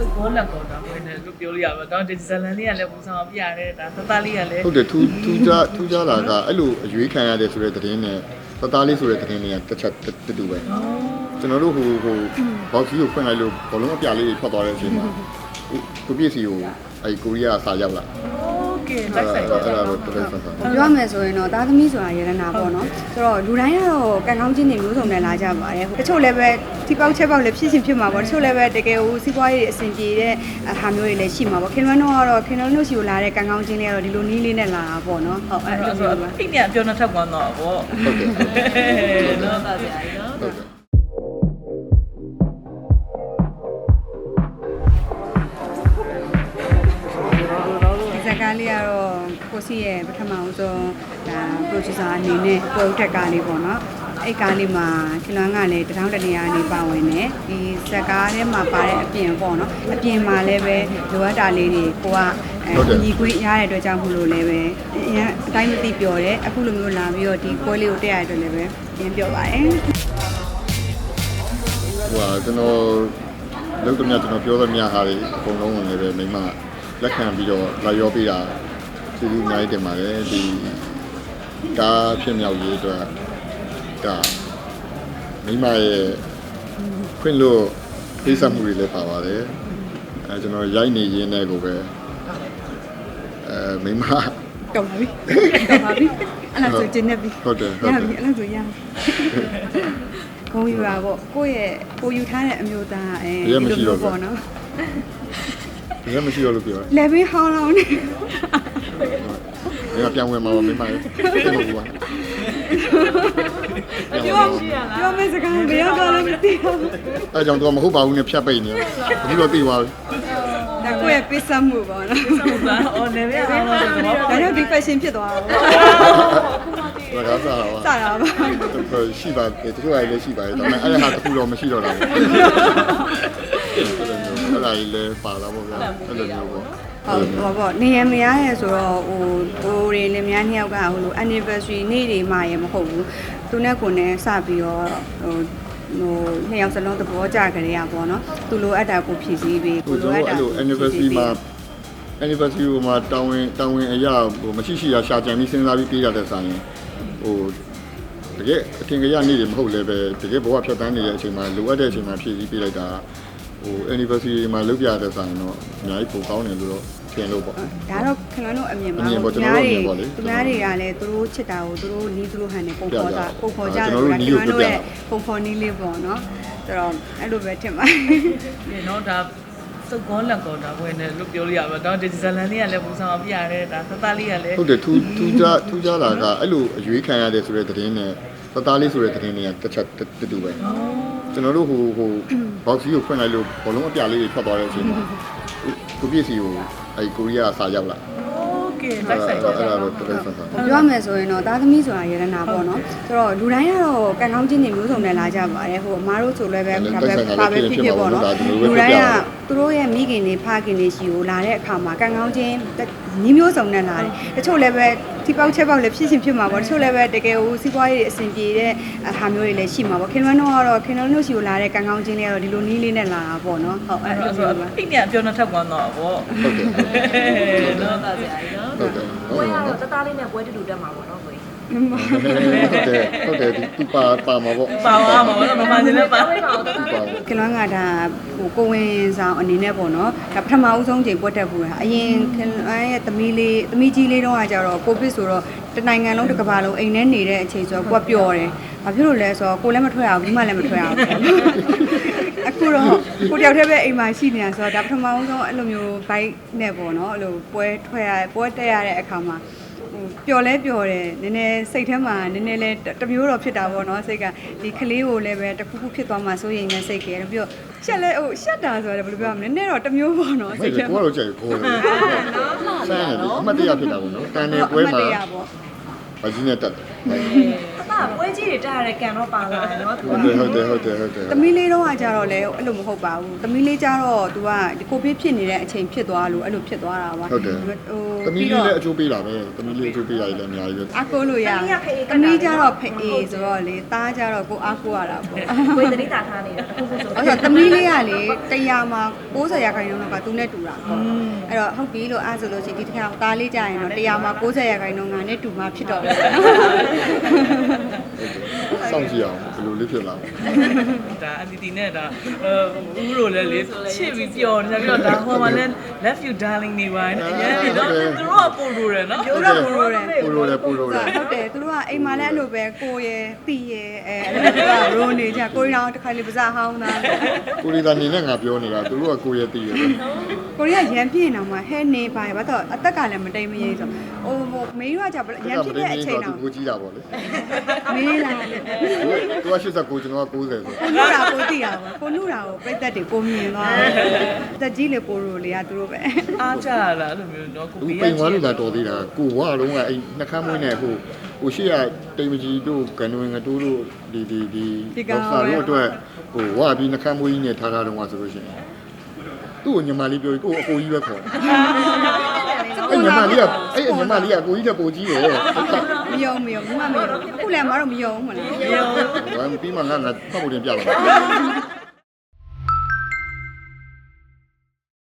စုပ်ဘောလက်ကောတာဝင်တယ်လို့ပြောလို့ရပါတော့ဒီဇလန်လေးကလည်းပူဆောင်ပြရတယ်ဒါသသားလေးကလည်းဟုတ်တယ်ထူးထူးခြားထူးခြားလာကအဲ့လိုအရွေးခံရတယ်ဆိုတဲ့သတင်းနဲ့သသားလေးဆိုတဲ့သတင်းတွေကတစ်ချက်တူတူပဲကျွန်တော်တို့ဟိုဟိုဘောက်စီကိုဖွင့်လိုက်လို့ဘောလုံးအပြလေးတွေထွက်သွားတဲ့အချိန်မှာကိုပြည့်စီကိုအဲ့ကိုရီးယားစာရောက်လာ ကဲလိုက်ဆိုင်အဲ့ဒါတော့တော်တော်ဆန်ဆန်ပြောရမယ်ဆိုရင်တော့သားသမီးဆိုတာယရနာပေါ့နော်ဆိုတော့လူတိုင်းကတော့ကံကောင်းခြင်းတွေမျိုးစုံနဲ့လာကြပါတယ်တချို့လည်းပဲဒီပေါက်ချက်ပေါက်လည်းဖြစ်ရှင်ဖြစ်မှာပေါ့တချို့လည်းပဲတကယ်ဟိုစီးပွားရေးအဆင်ပြေတဲ့ဟာမျိုးတွေလည်းရှိမှာပေါ့ခင်လွန်းတော့ကတော့ခင်လွန်းတို့စီကိုလာတဲ့ကံကောင်းခြင်းတွေကတော့ဒီလိုနီးလေးနဲ့လာတာပေါ့နော်ဟုတ်အဲ့လိုမျိုးပါအဲ့ဒီကပြောနှစ်ထပ်ကောင်းတော့ပေါ့ဟုတ်ကဲ့နော်ပါဗျာနော် ဟုတ်တယ်ဒီဇာတ်ကားလေးကတော့ကိုစီရဲ့ပထမဦးဆုံးဒါ producer အနေနဲ့ပေါ်ဦးတက်ကားလေးပေါ့နော်အဲ့ကားလေးမှာခင်လွမ်းကလည်းတထောင်တနေရာနေပါဝင်တယ်ဒီဇာတ်ကားထဲမှာပါတဲ့အပြင်ပေါ့နော်အပြင်မှာလည်းပဲလိုအပ်တာလေးတွေကိုကအဲညီခွေးရတဲ့အတွက်ကြောင့်မို့လို့လည်းပဲအရင်အတိုင်းမသိပြောတယ်အခုလိုမျိုးလာပြီးတော့ဒီပွဲလေးကိုတက်ရတဲ့အတွက်လည်းပဲပြန်ပြောပါတယ်ဟိုဟာကျွန်တော်လောက်တမကျွန်တော်ပြောသမျှဟာတွေအကုန်လုံးဝင်နေပဲမိမ လက်ခံပြီးတော့လာရောပေးတာကျေးဇူးအများကြီးတင်ပါတယ်ဒီကားဖြစ်မြောက်ရေးအတွက်ဒါမိမရဲ့ခွင့်လို့ဖိစမှုတွေလည်းပါပါတယ်အဲကျွန်တော်ရိုက်နေရင်းနဲ့ကိုပဲအဲမိမတော်ပါပြီတော်ပါပြီအဲ့ဒါဆိုကျင်းနေပြီဟုတ်တယ်ဟုရတ်တယ်ပြီအဲ့ဒါဆိုရပြီဂုံယူတာပေါ့ကိုယ့်ရဲ့ကိုယူထားတဲ့အမျိုးသားအဲပေါ့နော် ဒီကမရှိတော့လို့ပြောလေဘင်းဟောင်းလောင်းနေတယ်မိမပြန်ဝင်မှာပါမိမရဲ့ပြန်လို့ပါပြောပြောမယ့်စကားဘယ်ရောက်တော့လဲမသိဘူးအဲကြောင့်တော့မဟုတ်ပါဘူးနဲ့ဖြတ်ပိတ်နေဘူးတော့သိသွားပြီဒါကိုယ့်ရဲ့ပေးစမ်းမှုပေါ့နော်ဟုတ်ပါအော်လေပဲအောင်လို့ကျွန်တော်ဒါကြောင့်ဒီ fashion ဖြစ်သွားတာ။ဒါကစားတာပါစတာပါ။ရှိပါတယ်တချို့အရေးလည်းရှိပါတယ်ဒါပေမဲ့အဲ့ဒါဟာတစ်ခုတော့မရှိတော့တာ ပေါ့။အဲ့ဒါကြီးလည်းပါလာပေါ့ဗျာ။အဲ့လိုမျိုးပေါ့ဟုတ်ဟောပေါ့နေရမရရဲဆိုတော့ဟိုဟိုတွေလည်းများနှစ်ယောက်ကဟိုလို anniversary နေ့တွေမှရမဟုတ်ဘူးသူနဲ့ကိုယ်နဲ့စပြီးတော့ဟိုဟိုနှစ်ယောက်စလုံးသဘောကျကြရပါတော့သူလိုအပ်တာကိုဖြည့်ဆည်းပေး။ဟိုကျွန်တော်အဲ့လို anniversary မှာ anniversary မှာတောင်းဝင်တောင်းဝင်အရာဟိုမရှိရှိတာရှာကြံပြီးစဉ်းစားပြီးပေးရတဲ့ဆိုင်ဟိုတကယ်အထင်ကြီးနေ့တွေမဟုတ်လည်းပဲတကယ်ဘဝဖြတ်တန်းနေတဲ့အချိန်မှာလိုအပ်တဲ့အချိန်မှာဖြည့်ဆည်းပေးလိုက်တာ ဟို anniversary မှာလုပ်ပြရတဲ့ဆိုင်တော့အများကြီးပိုကောင်းတယ်လို့တော့ထင်လို့ပေါ့ဒါတော့ခင်ဗျားတို့အမြင်ပါအမြင်ပေါ့ကျွန်တော်တို့အမြင်ပေါ့လေသူများတွေကလည်းသူတို့ချစ်တာကိုသူတို့နီးသူတို့ဟန်နေပုံဖော်တာပြပြပုံဖော်ကြတယ်ကျွန်တော်တို့ဆိုတာနီးခင်ကိုဗျားတို့ရဲ့ပြပြပုံဖော်နီးလေးပေါ့နော်ဆိုတော့အဲ့လိုပဲထင်ပါဒီနော်ဒါစုပ်ဘောလက်ကောတာဝင်တယ်လို့ပြောလို့ရပါတော့ဒီဇလန်လေးကလည်းပူဆောင်ပြရတယ်ဒါသသားလေးကလည်းဟုတ်တယ်ထူးထူးခြားထူးခြားလာကအဲ့လိုအရွေးခံရတယ်ဆိုတဲ့သတင်းနဲ့သသားလေးဆိုတဲ့သတင်းတွေကတစ်ချက်တူတူပဲ ကျွန်တော်တို့ဟိုဟိုဘောက်စီကိုဖွင့်လိုက်လို့ဘလုံးအပြလေးတွေထွက်သွားတဲ့အချိန်မှာကိုပြည့်စီကိုအဲကိုရီးယားကစာရောက်လာတိုက်ဆိုင်တော့အဲ့ဒါတော့တိုက်ဆိုင်တော့ပြောရမယ်ဆိုရင်တော့သားသမီးဆိုတာယရနာပေါ့နော်ဆိုတော့လူတိုင်းကတော့ကံကောင်းခြင်းတွေမျိုးစုံနဲ့လာကြပါတယ်ဟိုအမားတို့ဆိုလည်းပဲဒါပဲဘာပဲဖြစ်ဖြစ်ပေါ့နော်လူတိုင်းကသူတို့ရဲ့မိခင်တွေဖခင်တွေရှိကိုလာတဲ့အခါမှာကံကောင်းခြင်းမျိုးစုံနဲ့လာတယ်တချို့လည်းပဲ ထိပေါက်ချက်ပေါက်လည်းဖြစ်ရှင်ဖြစ်မှာပေါ့တချို့လည်းပဲတကယ်ဟိုစီးပွားရေးအဆင်ပြေတဲ့ဟာမျိုးတွေလည်းရှိမှာပေါ့ခင်ဗျားတို့ကတော့ခင်ဗျားတို့ရှိကိုလာတဲ့ကံကောင်းခြင်းလေးကတော့ဒီလိုနီးလေးနဲ့လာတာပေါ့နော်ဟုတ်အဲ့လိုအဲ့မျိုးတော့ပါဖိနေပြောနေထပ်ကွာတော့ဗောဟုတ်တယ်ဟုတ်တယ်နော်တာစရာကြီးနော်ဟုတ်တယ်ပွဲကတော့တသားလေးနဲ့ပွဲတူတူတက်မှာပေါ့နော်ကိုကြီး ဟုတ်တယ်ဟုတ်တယ်ဒီပါပါမှာပေါ့ပါပါမှာဗောမမချင်းလည်းပါပွဲမှာတော့တသားလေးကလွမ်းကဒါဟိုကိုဝင်ဆောင်အနေနဲ့ပေါ့နော်ဒါပထမဦးဆုံးချိန်ပွက်တက်ဘူးတာအရင်ကလွမ်းရဲ့သမီးလေးသမီးကြီးလေးတုန်းကကြတော့ကိုဗစ်ဆိုတော့တနိုင်ငံလုံးတစ်ကမ္ဘာလုံးအိမ်ထဲနေတဲ့အချိန်ဆိုတော့ကိုကပျော်တယ်ဘာဖြစ်လို့လဲဆိုတော့ကိုလည်းမထွက်ရဘူးဒီမှလည်းမထွက်ရဘူးအခုတော့ကိုတယောက်တည်းပဲအိမ်မှာရှိနေတာဆိုတော့ဒါပထမဦးဆုံးအဲ့လိုမျိုးဘိုက်နဲ့ပေါ့နော်အဲ့လိုပွဲထွက်ရပွဲတက်ရတဲ့အခါမှာဟို ပျော်လဲပျော်တယ်နည်းနည်းစိတ်ထဲမှာနည်းနည်းလဲတစ်မျိုးတော့ဖြစ်တာပေါ့နော်စိတ်ကဒီကလေးကိုလည်းပဲတစ်ခုခုဖြစ်သွားမှစိုးရိမ်နေစိတ်ကဲပြီးတော့ရှက်လဲဟိုရှက်တာဆိုတော့ဘယ်လိုပြောမလဲနည်းနည်းတော့တစ်မျိုးပေါ့နော်မစိဟုတ်တ်ဘူးထဲကိုမှာကတော့ကြိုက်ကိုတယ်ဆန်းတယ်အမတ်တရားဖြစ်တာပေါ့နော်တန်နေပွဲမှာအမှတ်တရပေါ့ဘာကြီးနဲ့တက်တယ် တာပွဲကြီးတွေတက်ရတဲ့ကန်တော့ပါလာတယ်နော်သူဟုတ်တယ်ဟုတ်တယ်ဟုတ်တယ်ဟုတ်တယ်သမီးလေးတော့ကကြတော့လေအဲ့လိုမဟုတ်ပါဘူးသမီးလေးကြတော့ तू ကဒီကိုဗစ်ဖြစ်နေတဲ့အချိန်ဖြစ်သွားလို့အဲ့လိုဖြစ်သွားတာပါဟုတ်တယ်ဟိုသမီးလေးလည်းအကျိုးပေးတာပဲသမီးလေးအကျိုးပေးရတယ်လည်းအများကြီးပဲအကိုလို့ရသမီးကြတော့ဖေအေးဆိုတော့လေသားကြတော့ကိုအားကိုရတာပေါ့ကိုယ်တတိတာထားနေတာတစ်ခုခုဆိုအဲ့တော့သမီးလေးကလေတရားမှာ60ရာခိုင်နှုန်းလောက်ကသူနဲ့တူတာပေါ့အဲ့တော့ဟုတ်ပြီလို့အားဆိုလို့ရှိရင်ဒီတစ်ခါသားလေးကြရင်တော့တရားမှာ60ရာခိုင်နှုန်းကနဲ့တူမှဖြစ်တော့တယ်စောင့်ကြည့်အောင်ဘယ်လိုလေးဖြစ်လာလဲဒါအန်တီတီနဲ့ဒါအဲဦးတို့လည်းလေချစ်ပြီးပျော်နေကြပြီးတော့ဒါဟိုမှာလည်း love you darling နေပါနဲ့အရင်ကတော့သူတို့ကပို့လို့ရနော်ရိုးတော့ရိုးတယ်ပူလို့လည်းပူလို့လည်းဟုတ်တယ်သူတို့ကအိမ်မှာလည်းအဲ့လိုပဲကိုရယ်တီရယ်အဲအဲ့လိုကရိုးနေကြကိုရီးယားတစ်ခါလေးပါးစားဟောင်းတာကိုရီးယားနေနဲ့ငါပြောနေတာသူတို့ကကိုရည်တည်တယ်ပဲကိုရီးယားရန်ပြင်းနေမှာဟဲနေပါဘာတော့အသက်ကလည်းမတိမ်မရိဆိုဟိုဟိုမေးရကြရန်ဖြစ်တဲ့အချိန်သူတော့ကိုကြီးတာပေါ့လေမေးလာသူက89ကျွန်တော်က90ဆို ကိုနုရာကိုသိတာပါကိုနုရာကိုပြတ်သက်တွေကိုမြင်သွားတက်ကြီးလေပိုရိုလေကသူတို့ပဲအားကြရတာအဲ့လိုမျိုးနော်ကိုသူပေးရပိန်သွားလို့သာတော်သေးတာကိုဝါတော့ကအဲ့နှခမ်းမွေးနေဟိုဟိုရှိရတိမ်မကြီးတို့ကန်ဝင်ငတိုးတို့ဒီဒီဒီစာတို့အတွက်ဟိုဝါပြီးနှခမ်းမွေးကြီးနဲ့ထားထားတော့ကဆိုလို့ရှိရင်သူ့ကိုညီမလေးပြောပြီးကိုအကိုကြီးပဲခေါ်အဲ့ညီမလေးကအဲ့ညီမလေးကကိုကြီးတဲ့ပိုကြီးရယ် မယုံမယုံမမမယုံခုလည်းမတော့မယုံမလားရောဘာပြီးမှငါငါဖတ်ဖို့တင်ပြလာ